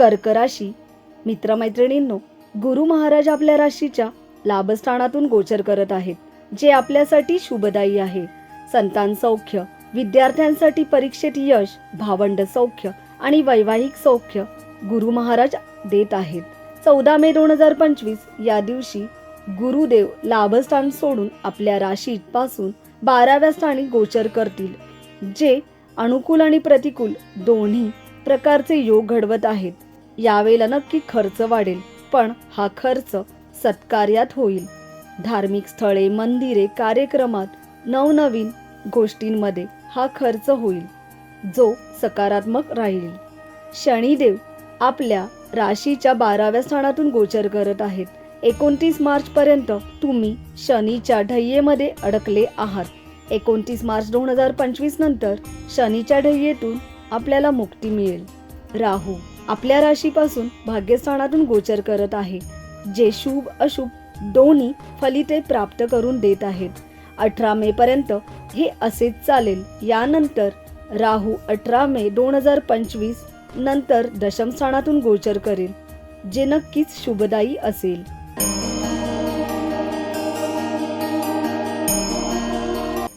कर्क राशी मित्रमैत्रिणींनो गुरु महाराज आपल्या राशीच्या लाभस्थानातून गोचर करत आहेत जे आपल्यासाठी शुभदायी आहे. संतान सौख्य विद्यार्थ्यांसाठी परीक्षेत यश भावंड सौख्य आणि वैवाहिक सौख्य गुरु महाराज देत आहेत. चौदा मे दोन हजार पंचवीस या दिवशी गुरुदेव लाभस्थान सोडून आपल्या राशीपासून बाराव्या स्थानी गोचर करतील जे अनुकूल आणि प्रतिकूल दोन्ही प्रकारचे योग घडवत आहेत. यावेळेला नक्की खर्च वाढेल पण हा खर्च सत्कार्यात होईल. धार्मिक स्थळे मंदिरे कार्यक्रमात नवनवीन गोष्टींमध्ये हा खर्च होईल जो सकारात्मक राहील. शनिदेव आपल्या राशीच्या बाराव्या स्थानातून गोचर करत आहेत. एकोणतीस मार्च पर्यंत तुम्ही शनीच्या ढय्येमध्ये अडकले आहात. एकोणतीस मार्च दोन हजार पंचवीस नंतर शनीच्या ढय्येतून आपल्याला मुक्ती मिळेल. राहू. आपल्या राशीपासून भाग्यस्थानातून गोचर करत आहे. जे शुभ अशुभ दोन्ही फलिते प्राप्त करून देत आहेत. अठरा मे पर्यंत हे असेच चालेल. यानंतर राहू अठरा मे दोन हजार पंचवीस नंतर दशमस्थानातून गोचर करेल. जे नक्कीच शुभदायी असेल.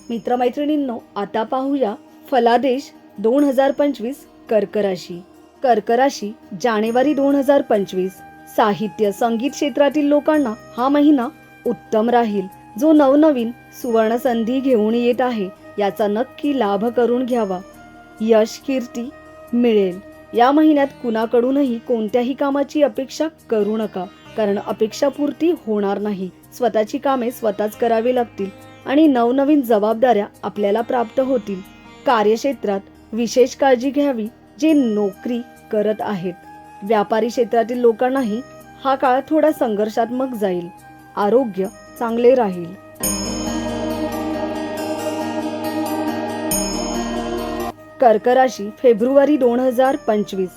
मित्रमैत्रिणींनो आता पाहूया फलादेश दोन हजार पंचवीस कर्क कर्कराशी जानेवारी दोन हजार पंचवीस. साहित्य संगीत क्षेत्रातील लोकांना हा महिना उत्तम राहील. जो नवनवीन सुवर्ण संधी घेऊन येत आहे याचा नक्की लाभ करून घ्यावा. यश कीर्ती मिळेल. या महिन्यात कुणाकडूनही कोणत्याही कामाची अपेक्षा करू नका कारण अपेक्षापूर्ती होणार नाही. स्वतःची कामे स्वतःच करावी लागतील आणि नवनवीन जबाबदाऱ्या आपल्याला प्राप्त होतील. कार्यक्षेत्रात विशेष काळजी घ्यावी जे नोकरी करत आहेत. व्यापारी क्षेत्रातील लोकांनाही हा काळ थोडा संघर्षात्मक जाईल. आरोग्य चांगले राहील. कर्क राशी फेब्रुवारी दोन हजार पंचवीस.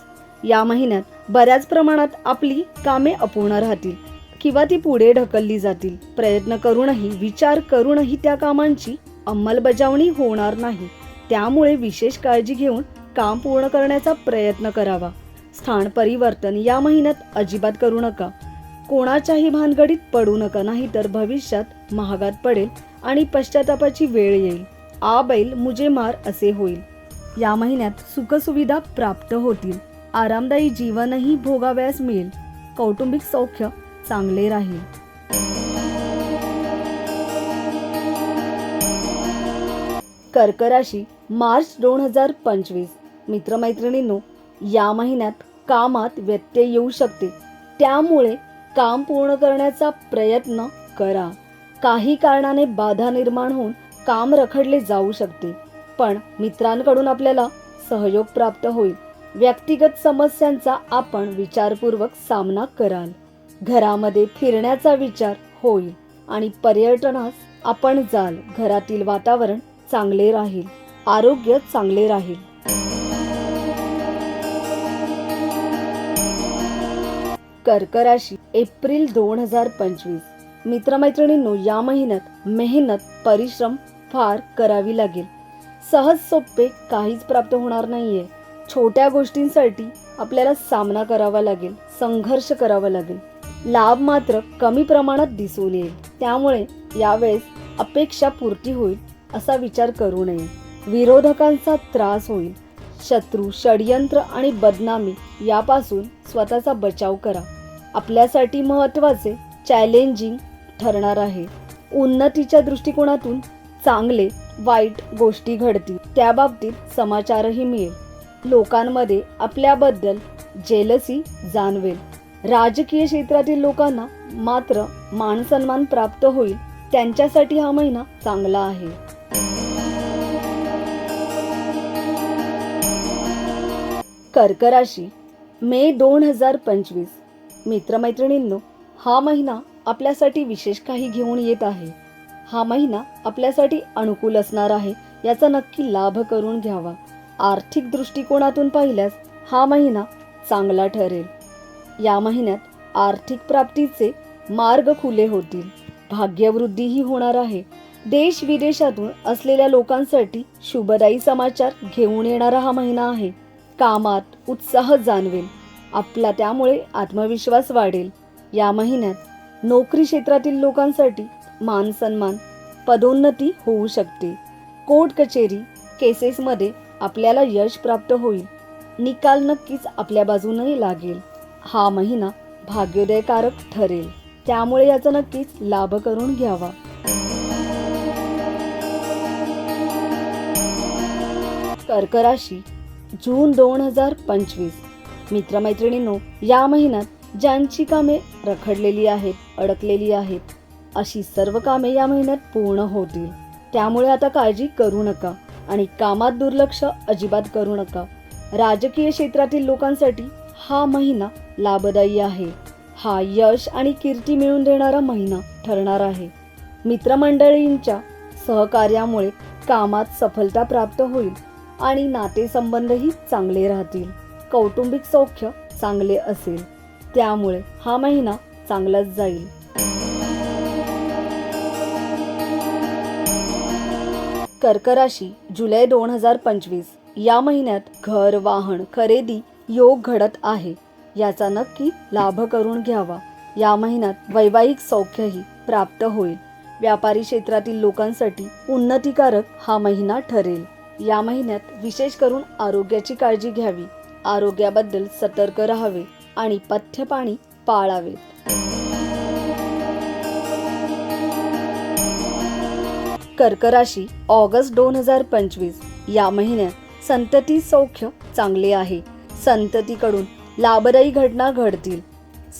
या महिन्यात बऱ्याच प्रमाणात आपली कामे अपूर्ण राहतील किंवा ती पुढे ढकलली जातील. प्रयत्न करूनही विचार करूनही त्या कामांची अंमलबजावणी होणार नाही. त्यामुळे विशेष काळजी घेऊन काम पूर्ण करण्याचा प्रयत्न करावा. स्थान परिवर्तन या महिन्यात अजिबात करू नका. कोणाच्याही भानगडीत पडू नका नाही तर भविष्यात महागात पडेल आणि पश्चातापाची वेळ येईल. आ बैल मुजे मार असे होईल. या महिन्यात सुखसुविधा प्राप्त होतील. आरामदायी जीवनही भोगाव्यास मिळेल. कौटुंबिक सौख्य चांगले राहील. कर्कराशी मार्च दोन हजार पंचवीस. मित्रमैत्रिणींनो या महिन्यात कामात व्यत्यय येऊ शकते त्यामुळे काम पूर्ण करण्याचा प्रयत्न करा. काही कारणाने बाधा निर्माण होऊन काम रखडले जाऊ शकते पण मित्रांकडून आपल्याला सहयोग प्राप्त होईल. व्यक्तिगत समस्यांचा आपण विचारपूर्वक सामना कराल. घरामध्ये फिरण्याचा विचार होईल आणि पर्यटनास आपण जाल. घरातील वातावरण चांगले राहील. आरोग्य चांगले राहील. कर्क राशी एप्रिल दोन हजार पंचवीस. मित्रमैत्रिणींनो या महिन्यात मेहनत परिश्रम फार करावी लागेल. सहज सोपे काहीच प्राप्त होणार नाहीये. छोट्या गोष्टींसाठी आपल्याला सामना करावा लागेल संघर्ष करावा लागेल. लाभ मात्र कमी प्रमाणात दिसून येईल. त्यामुळे यावेळेस अपेक्षा पूर्ती होईल असा विचार करू नये. विरोधकांचा त्रास होईल. शत्रू षडयंत्र आणि बदनामी यापासून स्वतःचा बचाव करा. आपल्यासाठी महत्त्वाचे चॅलेंजिंग ठरणार आहे. उन्नतीच्या दृष्टिकोनातून चांगले वाईट गोष्टी घडतील. त्याबाबतीत समाचारही मिळेल. लोकांमध्ये आपल्याबद्दल जेलसी जाणवेल. राजकीय क्षेत्रातील लोकांना मात्र मानसन्मान प्राप्त होईल. त्यांच्यासाठी हा महिना चांगला आहे. कर्कराशी मे दोन हजार पंचवीस. मित्रमैत्रिणींनो हा महिना आपल्यासाठी विशेष काही घेऊन येत आहे. हा महिना आपल्यासाठी अनुकूल असणार आहे याचा नक्की लाभ करून घ्यावा. आर्थिक दृष्टिकोनातून पाहिल्यास हा महिना चांगला ठरेल. या महिन्यात आर्थिक प्राप्तीचे मार्ग खुले होतील. भाग्यवृद्धीही होणार आहे. देश विदेशातून असलेल्या लोकांसाठी शुभदायी समाचार घेऊन येणारा हा महिना आहे. कामात उत्साह जाणवेल. आपला त्यामुळे आत्मविश्वास वाढेल. या महिन्यात नोकरी क्षेत्रातील लोकांसाठी मान सन्मान पदोन्नती होऊ शकते. कोर्ट कचेरी केसेसमध्ये आपल्याला यश प्राप्त होईल. निकाल नक्कीच आपल्या बाजूने लागेल. हा महिना भाग्योदयकारक ठरेल. त्यामुळे याचा नक्कीच लाभ करून घ्यावा. कर्क राशी जून दोन हजार पंचवीस. मित्रमैत्रिणींनो या महिन्यात ज्यांची कामे रखडलेली आहेत अडकलेली आहेत अशी सर्व कामे या महिन्यात पूर्ण होतील. त्यामुळे आता काळजी करू नका आणि कामात दुर्लक्ष अजिबात करू नका. राजकीय क्षेत्रातील लोकांसाठी हा महिना लाभदायी आहे. हा यश आणि कीर्ती मिळवून देणारा महिना ठरणार आहे. मित्रमंडळींच्या सहकार्यामुळे कामात सफलता प्राप्त होईल आणि नातेसंबंधही चांगले राहतील. कौटुंबिक सौख्य चांगले असेल. त्यामुळे हा महिना चांगलाच जाईल. कर्कराशी जुलै दोन हजार पंचवीस या महिन्यात घर वाहन खरेदी योग घडत आहे. याचा नक्की लाभ करून घ्यावा. या महिन्यात वैवाहिक सौख्यही प्राप्त होईल. व्यापारी क्षेत्रातील लोकांसाठी उन्नतीकारक हा महिना ठरेल. या महिन्यात विशेष करून आरोग्याची काळजी घ्यावी. आरोग्याबद्दल सतर्क राहावे आणि पथ्यपाणी पाळावे. कर्कराशी ऑगस्ट दोन हजार पंचवीस या महिन्यात संतती सौख्य चांगले आहे. संततीकडून लाभदायी घटना घडतील.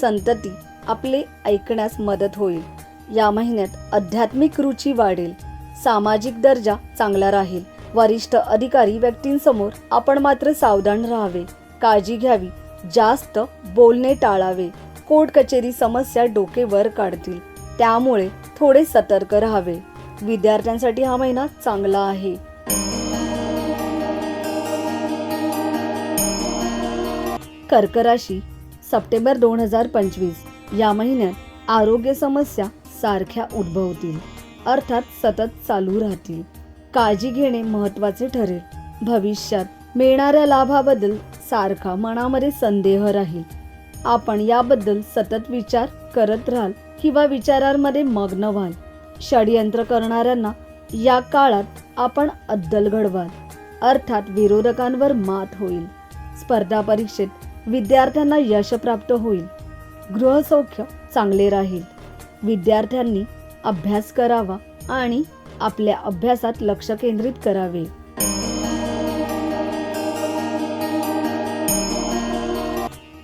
संतती आपले ऐकण्यास मदत होईल. या महिन्यात आध्यात्मिक रुची वाढेल. सामाजिक दर्जा चांगला राहील. वरिष्ठ अधिकारी व्यक्तींसमोर आपण मात्र सावधान राहावे. काळजी घ्यावी. जास्त बोलणे टाळावे. कोर्ट कचेरी समस्या डोके वर काढतील. त्यामुळे थोडे सतर्क राहावे. विद्यार्थ्यांसाठी हा महिना चांगला आहे. कर्क राशी सप्टेंबर दोन हजार पंचवीस या महिन्यात आरोग्य समस्या सारख्या उद्भवतील. अर्थात सतत चालू राहतील. काळजी घेणे महत्त्वाचे ठरेल. भविष्यात मिळणाऱ्या लाभाबद्दल सारखा मनामध्ये संदेह राहील. आपण याबद्दल सतत विचार करत राहाल किंवा विचारांमध्ये मग्न व्हाल. षडयंत्र करणाऱ्यांना या काळात आपण अद्दल घडवाल. अर्थात विरोधकांवर मात होईल. स्पर्धा परीक्षेत विद्यार्थ्यांना यश प्राप्त होईल. गृहसौख्य चांगले राहील. विद्यार्थ्यांनी अभ्यास करावा आणि आपल्या अभ्यासात लक्ष केंद्रित करावे.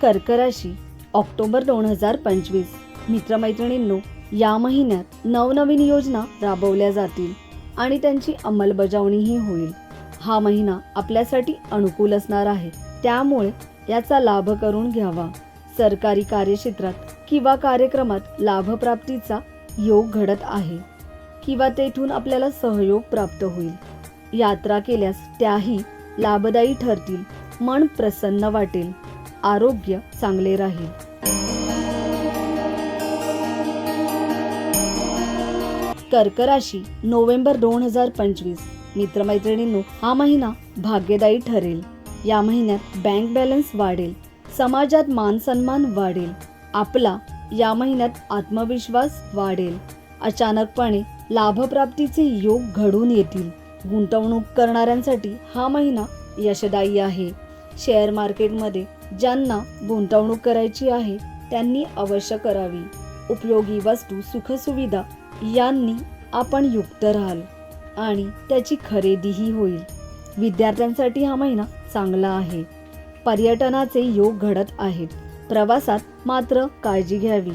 कर्कराशी ऑक्टोबर दोन हजार पंचवीस. मित्रमैत्रिणींनो या महिन्यात नवनवीन योजना राबवल्या जातील आणि त्यांची अंमलबजावणीही होईल. हा महिना आपल्यासाठी अनुकूल असणार आहे. त्यामुळे याचा लाभ करून घ्यावा. सरकारी कार्यक्षेत्रात किंवा कार्यक्रमात लाभप्राप्तीचा योग घडत आहे किंवा तेथून आपल्याला सहयोग प्राप्त होईल. यात्रा केल्यास त्याही लाभदायी ठरतील मन प्रसन्न वाटेल. आरोग्य चांगले राहील. कर्कराशी नोव्हेंबर दोन हजार पंचवीस. मित्रमैत्रिणींनो हा महिना भाग्यदायी ठरेल. या महिन्यात बँक बॅलन्स वाढेल. समाजात मान सन्मान वाढेल. आपला या महिन्यात आत्मविश्वास वाढेल. अचानकपणे लाभप्राप्तीचे योग घडून येतील. गुंतवणूक करणाऱ्यांसाठी हा महिना यशदायी आहे. शेअर मार्केटमध्ये ज्यांना गुंतवणूक करायची आहे त्यांनी अवश्य करावी. उपयोगी वस्तू सुखसुविधा यांनी आपण युक्त राहाल आणि त्याची खरेदीही होईल. विद्यार्थ्यांसाठी हा महिना चांगला आहे. पर्यटनाचे योग घडत आहेत. प्रवासात मात्र काळजी घ्यावी.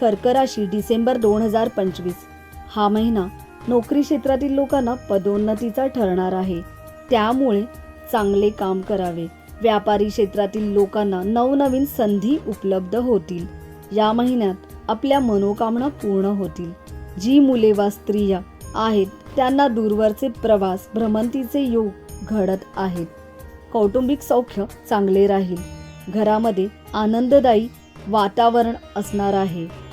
कर्क राशी डिसेंबर दोन हजार पंचवीस. हा महिना नोकरी क्षेत्रातील लोकांना पदोन्नतीचा ठरणार आहे. त्यामुळे चांगले काम करावे. व्यापारी क्षेत्रातील लोकांना नवनवीन संधी उपलब्ध होतील. या महिन्यात आपल्या मनोकामना पूर्ण होतील. जी मुले वा स्त्रिया आहेत त्यांना दूरवरचे प्रवास भ्रमंतीचे योग घडत आहेत. कौटुंबिक सौख्य चांगले राहील. घरामध्ये आनंददायी वातावरण असणार आहे.